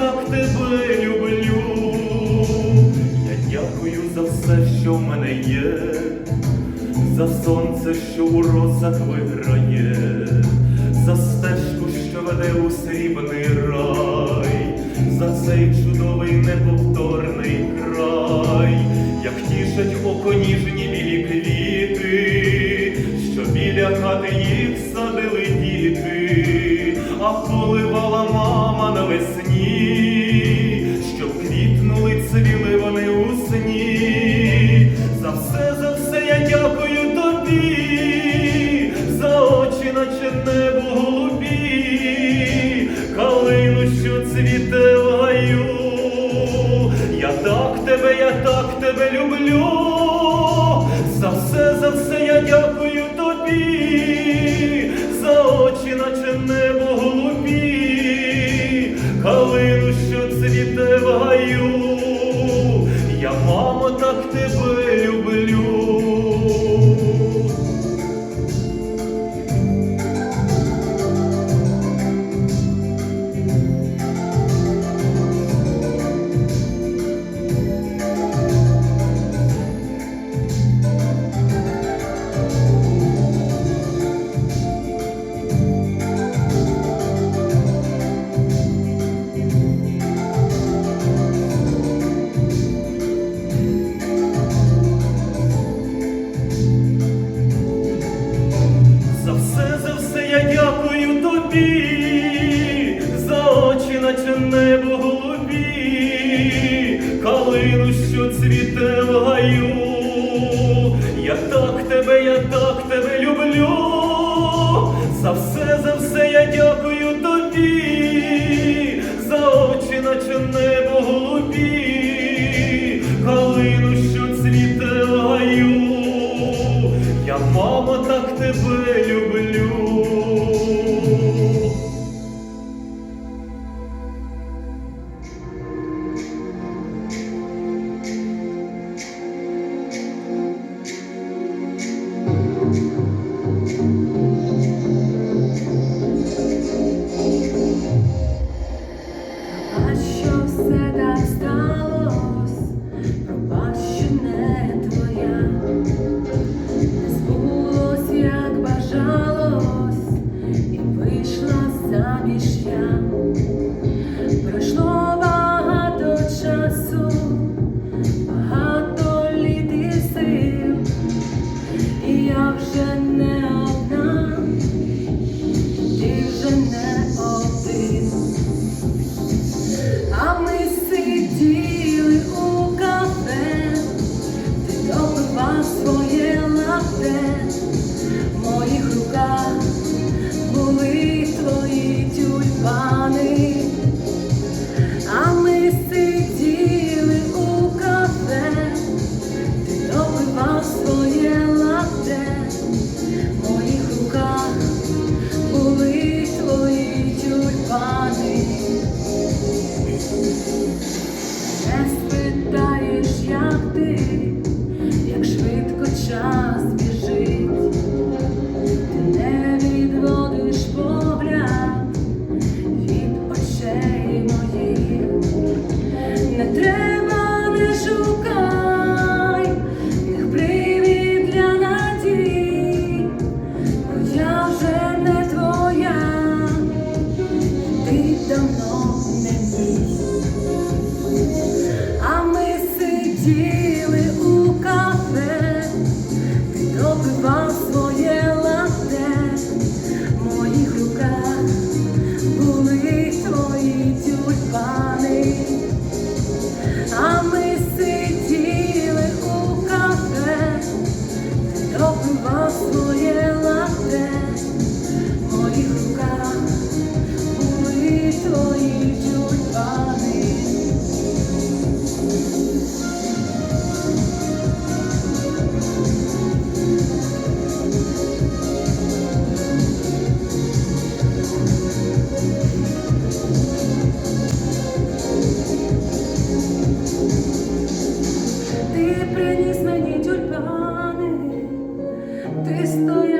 так тебе люблю, я дякую за все, що в мене є, за сонце, що у розах виграє, за стежку, що веде у срібний рай, за цей чудовий неповторний край, як тішать око ніжні білі квіти, що біля хати їх садили діти, а поливала мама навесні. калину, що цвіте в гаю. Ти приніс мені тюльпани, ти стояв.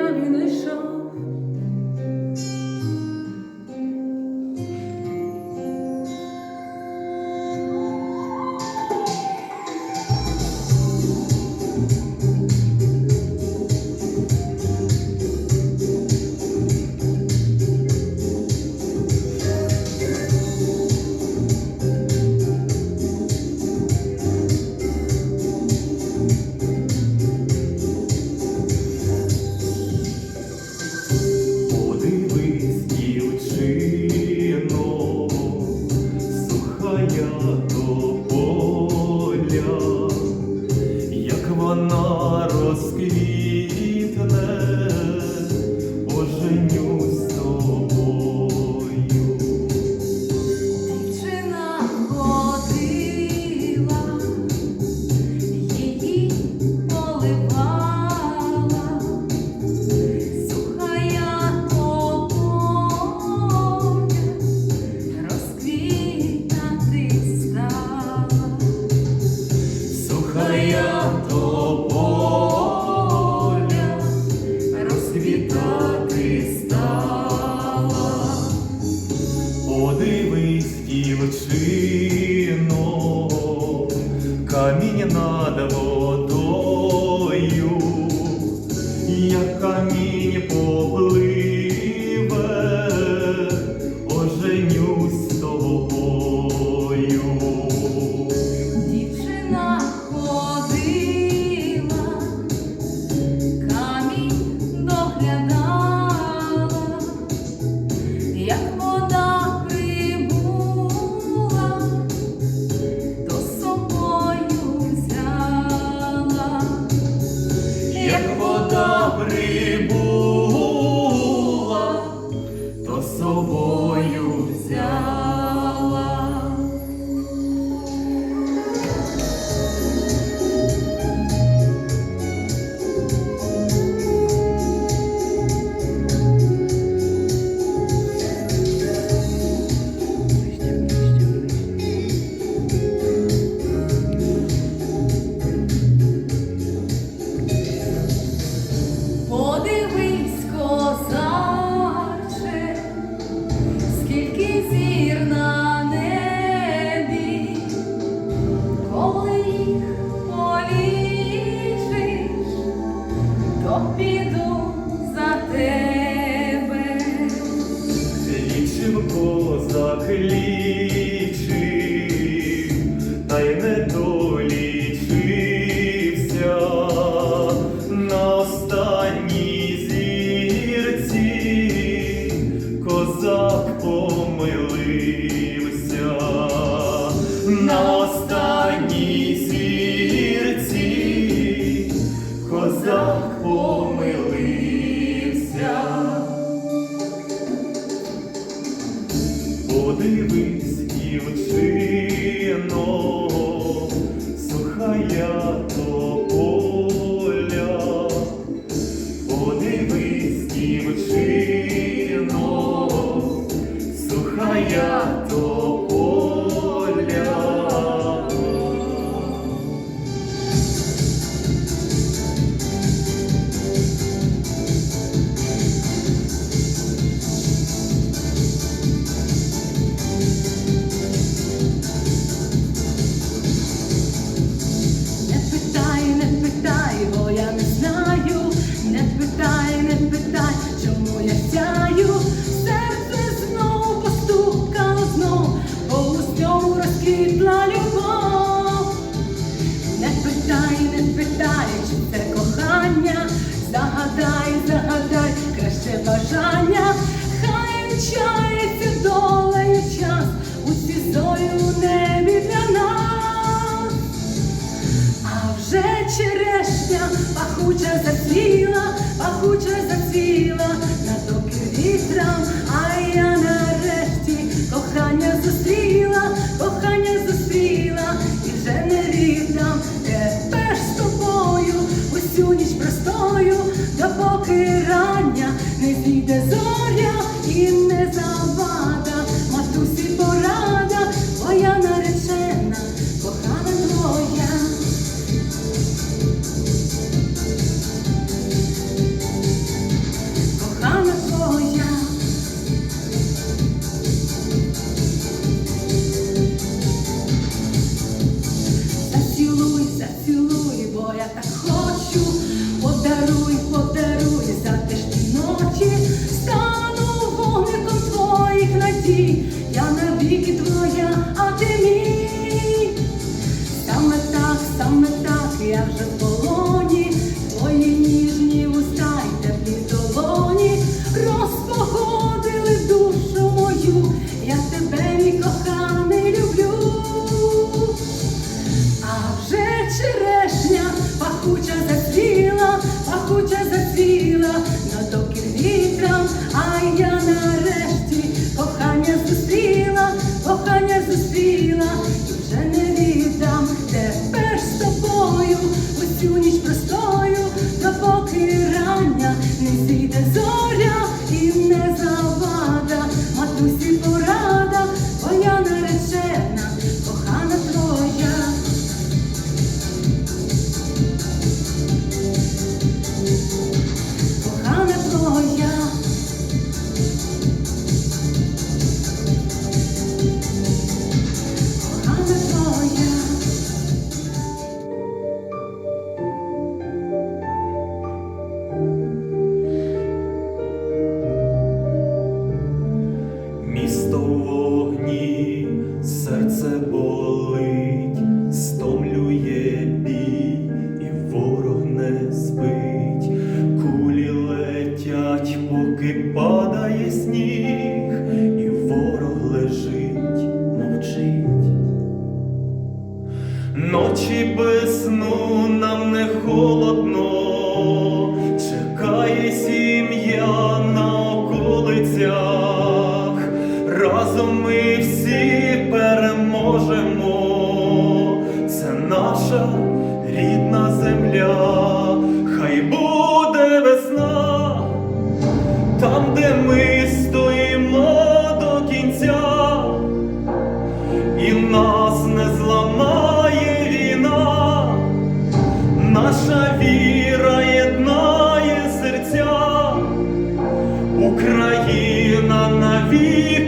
Бо я не знаю, не питай, не питай, чому я ця. пахуче зацвіла, пахуча зацвіла, на токи вітрам. me